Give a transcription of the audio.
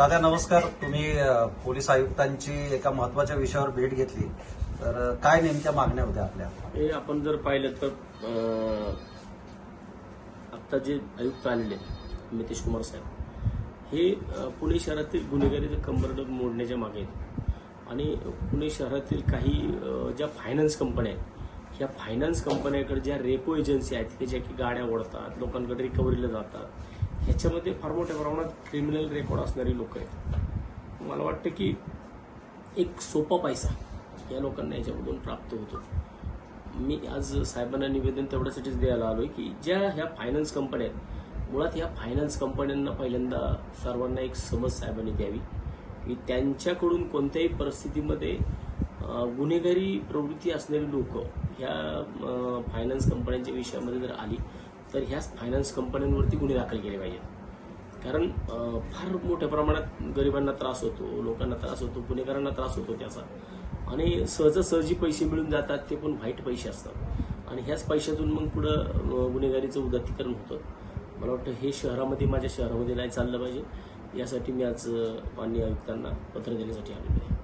दादा नमस्कार. तुम्ही पोलीस आयुक्तांची एका महत्त्वाच्या विषयावर भेट घेतली. तर काय नेमक्या मागण्या होत्या आपल्या? हे आपण जर पाहिलं तर आत्ता जे आयुक्त आलेले आहेत, नितीश कुमार साहेब हे पुणे शहरातील गुन्हेगारीचं कंबरड मोडण्याच्या मागे आहेत. आणि पुणे शहरातील काही ज्या फायनान्स कंपन्या आहेत ह्या फायनान्स कंपन्याकडे ज्या रेपो एजन्सी आहेत की ज्या की गाड्या ओढतात लोकांकडे रिकव्हरीला जातात ह्याच्यामध्ये फार मोठ्या प्रमाणात क्रिमिनल रेकॉर्ड असणारी लोक आहेत. मला वाटतं की एक सोपा पैसा या लोकांना याच्यामधून प्राप्त होतो. मी आज साहेबांना निवेदन तेवढ्यासाठीच द्यायला आलोय की ज्या ह्या फायनान्स कंपन्या आहेत मुळात ह्या फायनान्स कंपन्यांना पहिल्यांदा सर्वांना एक समज साहेबांनी द्यावी. की त्यांच्याकडून कोणत्याही परिस्थितीमध्ये गुन्हेगारी प्रवृत्ती असणारी लोक ह्या फायनान्स कंपन्यांच्या विषयामध्ये जर आली तर ह्याच फायनान्स कंपन्यांवरती गुन्हे दाखल केले पाहिजेत. कारण फार मोठ्या प्रमाणात गरिबांना त्रास होतो लोकांना त्रास होतो गुन्हेगारांना त्रास होतो त्याचा. आणि सहजासहजी पैसे मिळून जातात ते पण व्हाईट पैसे असतात. आणि ह्याच पैशातून मग पुढं गुन्हेगारीचं उदात्तीकरण होतं. मला वाटतं हे शहरामध्ये माझ्या शहरामध्ये नाही चाललं पाहिजे. यासाठी मी आज अं, माननीय आयुक्तांना पत्र देण्यासाठी आलेलो आहे.